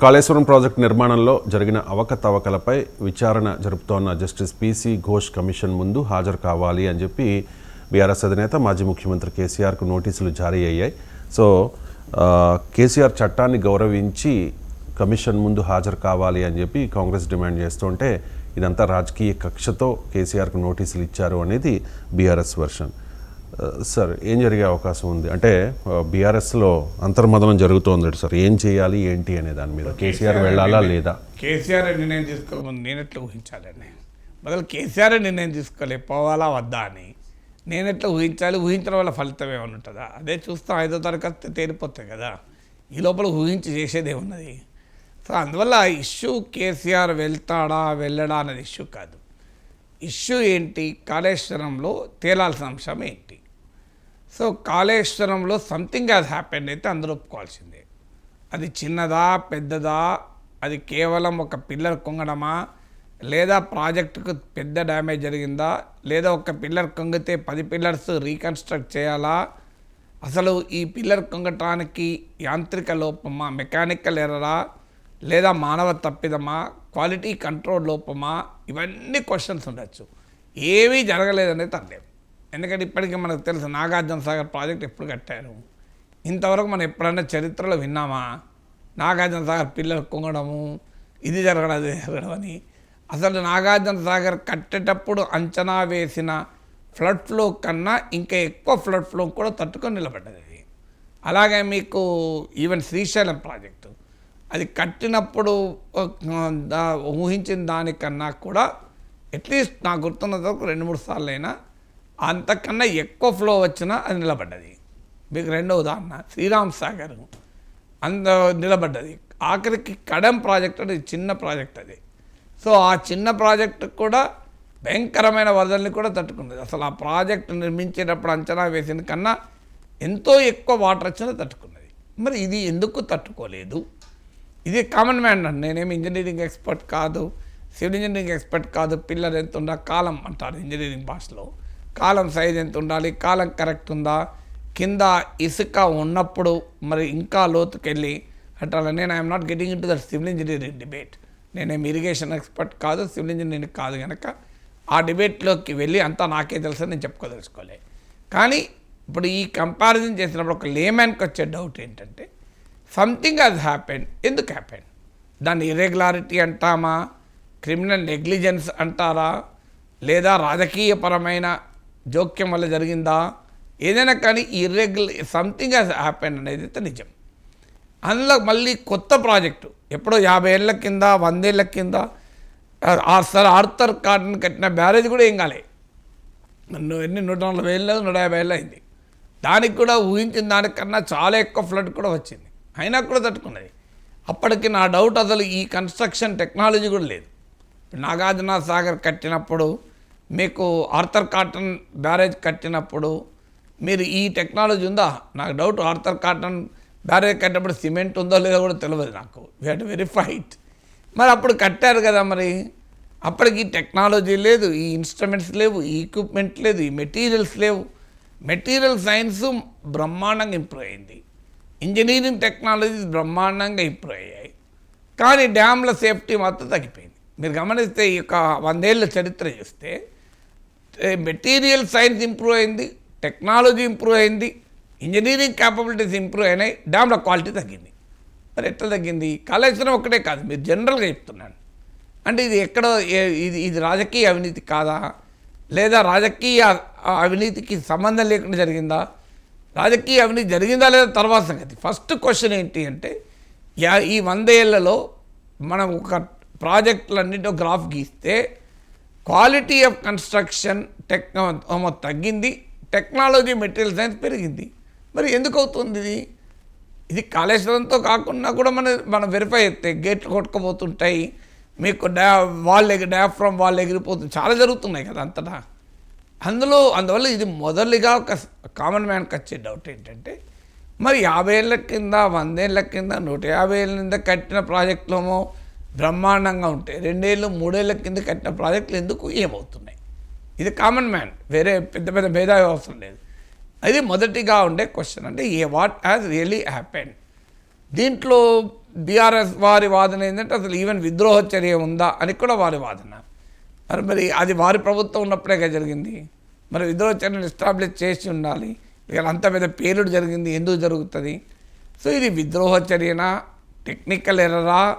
Kaleshwaram project నిర్మాణంలో జరిగిన అవకతవకలపై విచారణ జరుపుతోన్న జస్టిస్ పీసీ ఘోష్ కమిషన్ ముందు హాజరు కావాలి అని చెప్పి బీఆర్ఎస్ అధినేత మాజీ ముఖ్యమంత్రి కేసీఆర్కు నోటీసులు జారీ అయ్యాయి. సో కేసీఆర్ చట్టాన్ని గౌరవించి కమిషన్ ముందు హాజరు కావాలి అని చెప్పి కాంగ్రెస్ డిమాండ్ చేస్తుంటే ఇదంతా రాజకీయ కక్షతో కేసీఆర్కు నోటీసులు ఇచ్చారు అనేది బీఆర్ఎస్ వర్షన్. సార్ ఏం జరిగే అవకాశం ఉంది? అంటే బీఆర్ఎస్లో అంతర్మదనం జరుగుతోంది సార్. ఏం చేయాలి ఏంటి అనే దాని మీద? కేసీఆర్ వెళ్ళాలా లేదా? కేసీఆర్ నిర్ణయం తీసుకోకముందు నేను ఎట్లా ఊహించాలండి? బదులు కేసీఆర్ నిర్ణయం తీసుకోలే పోవాలా వద్దా అని. నేను ఎట్లా ఊహించాలి? ఊహించడం వల్ల ఫలితం ఏమైనా ఉంటుందా? అదే చూస్తాం ఐదో తరగతి తేలిపోతాయి కదా. ఈ లోపల ఊహించి చేసేది ఏమున్నది? సో అందువల్ల ఇష్యూ కేసీఆర్ వెళ్తాడా వెళ్ళడా అనేది ఇష్యూ కాదు. ఇష్యూ ఏంటి? కాళేశ్వరంలో తేలాల్సిన అంశం ఏంటి? సో కాళేశ్వరంలో సంథింగ్ హ్యాస్ హ్యాపెండ్ అయితే అందరూ ఒప్పుకోవాల్సిందే. అది చిన్నదా పెద్దదా అది కేవలం ఒక పిల్లర్ కొంగడమా లేదా ప్రాజెక్టుకు పెద్ద డ్యామేజ్ జరిగిందా లేదా ఒక పిల్లర్ కొంగితే పది పిల్లర్స్ రీకన్స్ట్రక్ట్ చేయాలా అసలు ఈ పిల్లర్ కొంగటానికి యాంత్రిక లోపమా మెకానికల్ ఎర్రరా లేదా మానవ తప్పిదమా క్వాలిటీ కంట్రోల్ లోపమా ఇవన్నీ క్వశ్చన్స్ ఉండొచ్చు. ఏమీ జరగలేదనేది తనలేదు ఎందుకంటే ఇప్పటికీ మనకు తెలుసు నాగార్జున సాగర్ ప్రాజెక్ట్ ఎప్పుడు కట్టారు? ఇంతవరకు మనం ఎప్పుడైనా చరిత్రలో విన్నామా? నాగార్జున సాగర్ పిల్లలు కుంగడము ఇది జరగడం అది జరగడం అని అసలు నాగార్జున సాగర్ కట్టేటప్పుడు అంచనా వేసిన ఫ్లడ్ ఫ్లో కన్నా ఇంకా ఎక్కువ ఫ్లడ్ ఫ్లో కూడా తట్టుకొని నిలబడ్డది అది. అలాగే మీకు ఈవెన్ శ్రీశైలం ప్రాజెక్టు. అది కట్టినప్పుడు ఊహించిన దానికన్నా కూడా అట్లీస్ట్ నాకు గుర్తున్నంత వరకు రెండు మూడు సార్లు అయినా అంతకన్నా ఎక్కువ ఫ్లో వచ్చినా అది నిలబడ్డది. మీకు రెండో ఉదాహరణ శ్రీరామ్ సాగర్. అంత నిలబడ్డది. ఆఖరికి కడెం ప్రాజెక్ట్ అది చిన్న ప్రాజెక్ట్ అది. సో ఆ చిన్న ప్రాజెక్ట్ కూడా భయంకరమైన వరదల్ని కూడా తట్టుకున్నది అసలు ఆ ప్రాజెక్ట్ నిర్మించేటప్పుడు అంచనా వేసిన కన్నా ఎంతో ఎక్కువ వాటర్ వచ్చినా తట్టుకున్నది. మరి ఇది ఎందుకు తట్టుకోలేదు? ఇది కామన్ మ్యాన్ అండి. నేనేమి ఇంజనీరింగ్ ఎక్స్పర్ట్ కాదు. సివిల్ ఇంజనీరింగ్ ఎక్స్పర్ట్ కాదు. పిల్లలు ఎంత ఉండ కాలం అంటారు ఇంజనీరింగ్ భాషలో. కాలం సైజ్ ఎంత ఉండాలి కాలం కరెక్ట్ ఉందా? కింద ఇసుక ఉన్నప్పుడు మరి ఇంకా లోతుకెళ్ళి అట్లా నేను I'm not getting into that civil engineering debate నేనేం ఇరిగేషన్ ఎక్స్పర్ట్ కాదు సివిల్ ఇంజనీరింగ్ కాదు కనుక ఆ డిబేట్లోకి వెళ్ళి అంతా నాకే తెలుసు నేను చెప్పుకోదలుచుకోలే. కానీ ఇప్పుడు ఈ కంపారిజన్ చేసినప్పుడు ఒక లేమ్యాన్కి వచ్చే డౌట్ ఏంటంటే సంథింగ్ హాజ్ హ్యాపెన్ ఎందుకు హ్యాపెన్ దాన్ని ఇర్రెగ్యులారిటీ అంటామా? క్రిమినల్ నెగ్లిజెన్స్ అంటారా? లేదా రాజకీయపరమైన జోక్యం వల్ల జరిగిందా? ఏదైనా కానీ ఇర్రెగ్యులర్ సంథింగ్ హ్యాస్ హ్యాపెన్ అనేది అయితే నిజం. అందులో మళ్ళీ కొత్త ప్రాజెక్టు ఎప్పుడో యాభై ఏళ్ళ కింద వందేళ్ళ కింద సార్ ఆర్థర్ కాటన్ కట్టిన బ్యారేజ్ కూడా ఏం కాలే. నన్ను ఎన్ని నూట నలభై ఏళ్ళు నూట యాభై ఏళ్ళు అయింది. దానికి కూడా ఊహించిన దానికన్నా చాలా ఎక్కువ ఫ్లడ్ కూడా వచ్చింది. అయినా కూడా తట్టుకున్నది. అప్పటికి నా డౌట్ అసలు ఈ కన్స్ట్రక్షన్ టెక్నాలజీ కూడా లేదు. నాగార్జున సాగర్ కట్టినప్పుడు మీకు ఆర్థర్ కాటన్ బ్యారేజ్ కట్టినప్పుడు మీరు ఈ టెక్నాలజీ ఉందా? నాకు డౌట్. ఆర్థర్ కాటన్ బ్యారేజ్ కట్టినప్పుడు సిమెంట్ ఉందో లేదో కూడా తెలియదు నాకు. వీ హ్యాడ్ వెరిఫైడ్ మరి అప్పుడు కట్టారు కదా మరి. అప్పటికి ఈ టెక్నాలజీ లేదు ఈ ఇన్స్ట్రుమెంట్స్ లేవు ఈ ఎక్విప్మెంట్ లేదు ఈ మెటీరియల్స్ లేవు. మెటీరియల్ సైన్స్ బ్రహ్మాండంగా ఇంప్రూవ్ అయింది. ఇంజనీరింగ్ టెక్నాలజీ బ్రహ్మాండంగా ఇంప్రూవ్ అయ్యాయి. కానీ డ్యామ్ల సేఫ్టీ మాత్రం తగ్గిపోయింది. మీరు గమనిస్తే ఈ యొక్క వందేళ్ళ చరిత్ర చూస్తే మెటీరియల్ సైన్స్ ఇంప్రూవ్ అయింది టెక్నాలజీ ఇంప్రూవ్ అయింది ఇంజనీరింగ్ క్యాపబిలిటీస్ ఇంప్రూవ్ అయినాయి డ్యామ్ల క్వాలిటీ తగ్గింది. మరి ఎట్లా తగ్గింది? కాళేశ్వరం ఒక్కటే కాదు మీరు జనరల్గా చెప్తున్నాను. అంటే ఇది ఎక్కడ ఇది ఇది రాజకీయ అవినీతి కాదా? లేదా రాజకీయ అవినీతికి సంబంధం లేకుండా జరిగిందా? రాజకీయ అవినీతి జరిగిందా లేదా తర్వాత సంగతి. ఫస్ట్ క్వశ్చన్ ఏంటి అంటే యా ఈ వంద ఏళ్ళలో మనం ఒక ప్రాజెక్టులన్నింటిలో గ్రాఫ్ గీస్తే క్వాలిటీ ఆఫ్ కన్స్ట్రక్షన్ టెక్ తగ్గింది టెక్నాలజీ మెటీరియల్ సైన్స్ పెరిగింది. మరి ఎందుకు అవుతుంది ఇది? ఇది కాళేశ్వరంతో కాకుండా కూడా మన మనం వెరిఫై అయితే గేట్లు కొట్టుకుపోతుంటాయి మీకు డా వాళ్ళు ఎగి డాఫ్రమ్ వాళ్ళు ఎగిరిపోతుంది చాలా జరుగుతున్నాయి కదా అంతటా. అందులో అందువల్ల ఇది మొదలుగా ఒక కామన్ మ్యాన్కి వచ్చే డౌట్ ఏంటంటే మరి యాభై ఏళ్ళ కింద వందేళ్ళ కింద నూట యాభై ఏళ్ళ కింద కట్టిన ప్రాజెక్టులేమో బ్రహ్మాండంగా ఉంటాయి రెండేళ్ళు మూడేళ్ళ కింద కట్టిన ప్రాజెక్టులు ఎందుకు ఏమవుతున్నాయి? ఇది కామన్ మ్యాన్ వేరే పెద్ద పెద్ద భేదా అవసరం లేదు. అది మొదటిగా ఉండే క్వశ్చన్ అంటే a what has really happen దీంట్లో బీఆర్ఎస్ వారి వాదన ఏంటంటే అసలు ఈవెన్ విద్రోహ చర్య ఉందా అని కూడా వారి వాదన. మరి మరి అది వారి ప్రభుత్వం ఉన్నప్పుడే జరిగింది. మరి విద్రోహ చర్యను ఎస్టాబ్లిష్ చేసి ఉండాలి. ఇక్కడ అంత పెద్ద పేలుడు జరిగింది. ఎందుకు జరుగుతుంది? సో ఇది విద్రోహ చర్యనా? టెక్నికల్ ఎర్రరా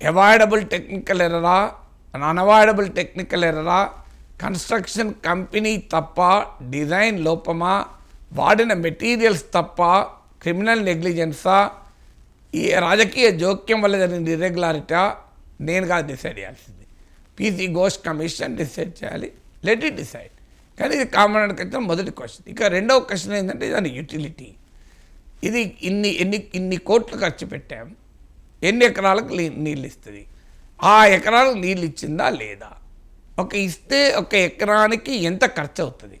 అవాయిడబుల్ టెక్నికల్ ఎర్రరా అన్అవాయిడబుల్ టెక్నికల్ ఎర్రరా కన్స్ట్రక్షన్ కంపెనీ తప్ప డిజైన్ లోపమా వాడిన మెటీరియల్స్ తప్ప క్రిమినల్ నెగ్లిజెన్సా ఈ రాజకీయ జోక్యం వల్ల జరిగిన ఇర్రెగ్యులారిటా నేను కాదు డిసైడ్ చేయాల్సింది. పీసీ ఘోష్ కమిషన్ డిసైడ్ చేయాలి లెట్ ఇట్ డిసైడ్ కానీ ఇది కామన్ వచ్చిన మొదటి క్వశ్చన్ ఇక రెండవ క్వశ్చన్ ఏంటంటే దాని యూటిలిటీ ఇది ఇన్ని ఎన్ని ఇన్ని కోట్లు ఖర్చు పెట్టాం. ఎన్ని ఎకరాలకు నీళ్ళు ఇస్తుంది ఆ ఎకరాలకు నీళ్ళు ఇచ్చిందా లేదా? ఒక ఇస్తే ఒక ఎకరానికి ఎంత ఖర్చు అవుతుంది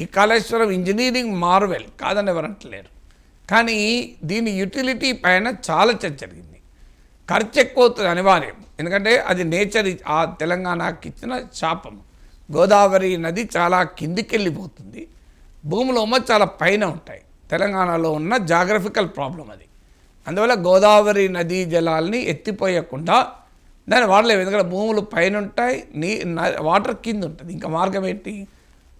ఈ కాళేశ్వరం ఇంజనీరింగ్ మార్వెల్ కాదని ఎవరంటలేరు కానీ దీని యూటిలిటీ పైన చాలా చర్చ జరిగింది. ఖర్చు ఎక్కువ అవుతుంది అనివార్యం. ఎందుకంటే అది నేచర్ ఆ తెలంగాణకి ఇచ్చిన శాపం గోదావరి నది చాలా కిందికి వెళ్ళిపోతుంది భూములు ఉమ్మ చాలా పైన ఉంటాయి. తెలంగాణలో ఉన్న జాగ్రఫికల్ ప్రాబ్లం అది అందువల్ల గోదావరి నదీ జలాల్ని ఎత్తిపోయకుండా దాన్ని వాడలేము. ఎందుకంటే భూములు పైన ఉంటాయి నీ వాటర్ కింద ఉంటుంది ఇంకా మార్గం ఏంటి?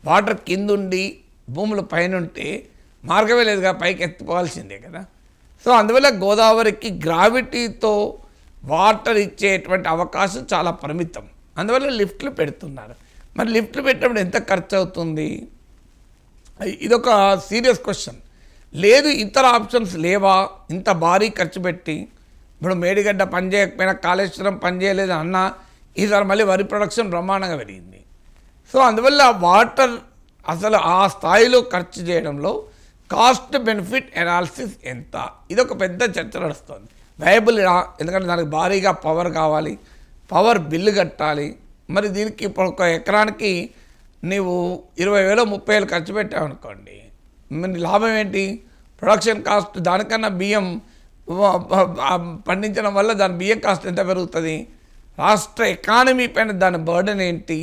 వాటర్ కింద ఉండి భూములు పైన ఉంటే మార్గమే లేదుగా పైకి ఎత్తిపోవాల్సిందే కదా. సో అందువల్ల గోదావరికి గ్రావిటీతో వాటర్ ఇచ్చేటువంటి అవకాశం చాలా పరిమితం. అందువల్ల లిఫ్ట్లు పెడుతున్నారు. మరి లిఫ్ట్లు పెట్టినప్పుడు ఎంత ఖర్చు అవుతుంది ఇదొక సీరియస్ క్వశ్చన్. లేదు ఇతర ఆప్షన్స్ లేవా? ఇంత భారీ ఖర్చు పెట్టి ఇప్పుడు మేడిగడ్డ పని చేయకపోయినా కాళేశ్వరం పని చేయలేదు అన్నా ఈసారి మళ్ళీ వరి ప్రొడక్షన్ బ్రహ్మాండంగా పెరిగింది. సో అందువల్ల వాటర్ అసలు ఆ స్థాయిలో ఖర్చు చేయడంలో కాస్ట్ బెనిఫిట్ ఎనాలిసిస్ ఎంత? ఇదొక పెద్ద చర్చ నడుస్తుంది. వేయబుల్ ఎందుకంటే దానికి భారీగా పవర్ కావాలి పవర్ బిల్లు కట్టాలి. మరి దీనికి ఇప్పుడు ఒక ఎకరానికి నీవు ఇరవై వేలు ముప్పై వేలు ఖర్చు పెట్టావు అనుకోండి లాభం ఏంటి? ప్రొడక్షన్ కాస్ట్ దానికన్నా బియ్యం పండించడం వల్ల దాని బియ్యం కాస్ట్ ఎంత పెరుగుతుంది? రాష్ట్ర ఎకానమీ పైన దాని బర్డెన్ ఏంటి?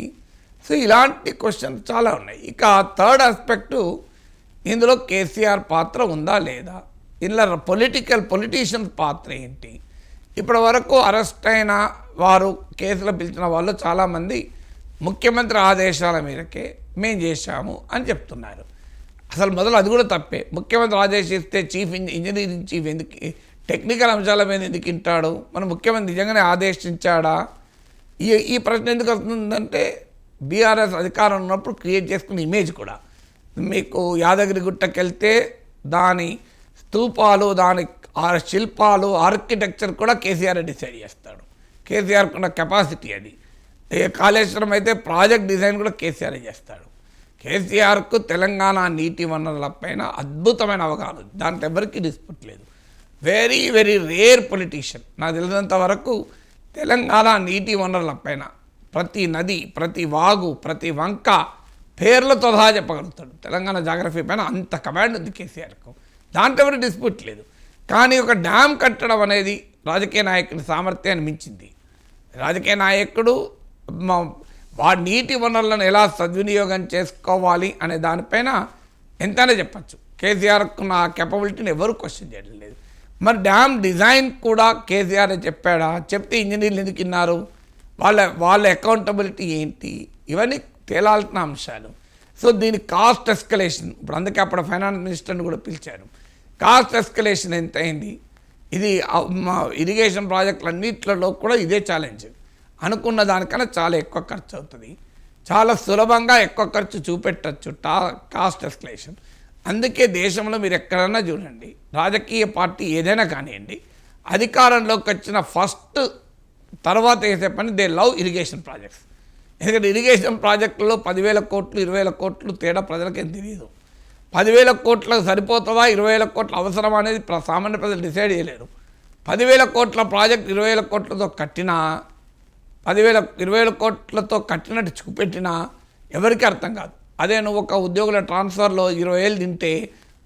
సో ఇలాంటి క్వశ్చన్స్ చాలా ఉన్నాయి. ఇక థర్డ్ ఆస్పెక్టు ఇందులో కేసీఆర్ పాత్ర ఉందా లేదా? ఇందులో పొలిటికల్ పొలిటీషియన్స్ పాత్ర ఏంటి? ఇప్పటి వరకు అరెస్ట్ అయిన వారు కేసులు పిలిచిన వాళ్ళు చాలామంది ముఖ్యమంత్రి ఆదేశాల మేరకే మేము చేశాము అని చెప్తున్నారు. అసలు మొదలు అది కూడా తప్పే. ముఖ్యమంత్రి ఆదేశిస్తే చీఫ్ ఇంజ ఇంజనీరింగ్ చీఫ్ ఎందుకు టెక్నికల్ అంశాల మీద ఎందుకు వింటాడు మన ముఖ్యమంత్రి నిజంగానే ఆదేశించాడా? ఈ ఈ ప్రశ్న ఎందుకు వస్తుందంటే బీఆర్ఎస్ అధికారం ఉన్నప్పుడు క్రియేట్ చేసుకున్న ఇమేజ్ కూడా. మీకు యాదగిరి గుట్టకి వెళ్తే దాని స్తూపాలు దాని ఆ శిల్పాలు ఆర్కిటెక్చర్ కూడా కేసీఆర్ డిసైడ్ చేస్తాడు. కేసీఆర్ ఉన్న కెపాసిటీ అది. కాళేశ్వరం అయితే ప్రాజెక్ట్ డిజైన్ కూడా కేసీఆర్ చేస్తాడు. కేసీఆర్కు తెలంగాణ నీటి వనరుల పైన అద్భుతమైన అవగాహన దాంట్లో ఎవరికి డిస్ప్యూట్ లేదు. వెరీ వెరీ రేర్ పొలిటీషియన్ నాకు తెలిసినంత వరకు తెలంగాణ నీటి వనరుల పైన ప్రతి నది ప్రతి వాగు ప్రతి వంక పేర్లతో సహా చెప్పగలుగుతాడు. తెలంగాణ జాగ్రఫీ పైన అంత కమాండ్ ఉంది కేసీఆర్కు. దాంట్లో ఎవరు డిస్ప్యూట్ లేదు. కానీ ఒక డ్యామ్ కట్టడం అనేది రాజకీయ నాయకుడి సామర్థ్యాన్ని మించింది. రాజకీయ నాయకుడు వా నీటి వనరులను ఎలా సద్వినియోగం చేసుకోవాలి అనే దానిపైన ఎంతైనా చెప్పచ్చు. కేసీఆర్కు నా కెపబిలిటీని ఎవరు క్వశ్చన్ చేయడం లేదు మరి డ్యామ్ డిజైన్ కూడా కేసీఆర్ చెప్పాడా? చెప్తే ఇంజనీర్లు ఎందుకు ఇన్నారు వాళ్ళ వాళ్ళ అకౌంటబిలిటీ ఏంటి? ఇవన్నీ తేలాల్సిన అంశాలు. సో దీని కాస్ట్ ఎస్కలేషన్ ఇప్పుడు అందుకే అప్పుడు ఫైనాన్స్ మినిస్టర్ని కూడా పిలిచారు కాస్ట్ ఎస్కలేషన్ ఎంత అయింది ఇది మా ఇరిగేషన్ ప్రాజెక్టులన్నిట్లలో కూడా ఇదే ఛాలెంజ్ అనుకున్న దానికన్నా చాలా ఎక్కువ ఖర్చు అవుతుంది. చాలా సులభంగా ఎక్కువ ఖర్చు చూపెట్టచ్చు టా కాస్ట్ ఎస్కలేషన్. అందుకే దేశంలో మీరు ఎక్కడన్నా చూడండి రాజకీయ పార్టీ ఏదైనా కానివ్వండి అధికారంలోకి వచ్చిన ఫస్ట్ తర్వాత చేసే పని దే లవ్ ఇరిగేషన్ ప్రాజెక్ట్స్. ఎందుకంటే ఇరిగేషన్ ప్రాజెక్టులో పదివేల కోట్లు ఇరవై వేల కోట్లు తేడా ప్రజలకేం తెలియదు పదివేల కోట్లకు సరిపోతుందా ఇరవై వేల కోట్ల అవసరమా అనేది సామాన్య ప్రజలు డిసైడ్ చేయలేరు. పదివేల కోట్ల ప్రాజెక్ట్ ఇరవై వేల కోట్లతో కట్టినా పదివేల ఇరవై వేల కోట్లతో కట్టినట్టు చూపెట్టినా ఎవరికి అర్థం కాదు. అదే నువ్వు ఒక ఉద్యోగుల ట్రాన్స్ఫర్లో ఇరవై వేలు తింటే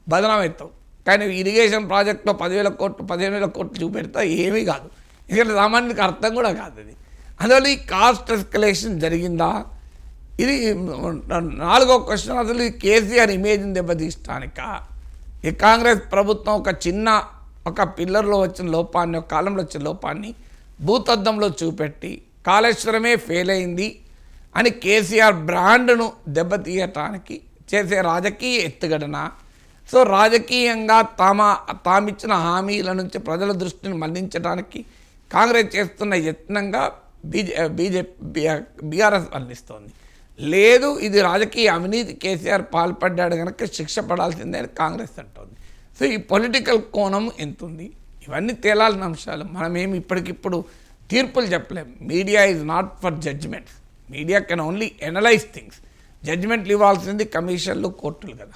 బదనమవుతావు కానీ ఇరిగేషన్ ప్రాజెక్ట్లో పదివేల కోట్లు పదిహేను వేల కోట్లు చూపెడతా ఏమీ కాదు. ఎందుకంటే సామాన్యుడికి అర్థం కూడా కాదు అది. అందువల్ల ఈ కాస్ట్ ఎస్కలేషన్ జరిగిందా? ఇది నాలుగో క్వశ్చన్ అసలు ఈ కేసీఆర్ ఇమేజ్ని దెబ్బతీయటానిక? ఈ కాంగ్రెస్ ప్రభుత్వం ఒక చిన్న ఒక పిల్లర్లో వచ్చిన లోపాన్ని ఒక కాలంలో వచ్చిన లోపాన్ని భూతద్దంలో చూపెట్టి కాళేశ్వరమే ఫెయిల్ అయింది అని కేసీఆర్ బ్రాండ్ను దెబ్బతీయటానికి చేసే రాజకీయ ఎత్తుగడన. సో రాజకీయంగా తమ తామిచ్చిన హామీల నుంచి ప్రజల దృష్టిని మళ్ళించడానికి కాంగ్రెస్ చేస్తున్న యత్నంగా బీజే బీజేపీ బీఆర్ఎస్ వర్ణిస్తోంది లేదు ఇది రాజకీయ అవినీతి కేసీఆర్ పాల్పడ్డాడు కనుక శిక్ష పడాల్సిందే అని కాంగ్రెస్ అంటోంది. సో ఈ పొలిటికల్ కోణం ఎంతుంది? ఇవన్నీ తేలాల్సిన అంశాలు. మనమేమి ఇప్పటికిప్పుడు తీర్పులు చెప్పలేం. Media is not for judgments media can only analyse things జడ్జిమెంట్లు ఇవ్వాల్సింది కమిషన్లు కోర్టులు కదా.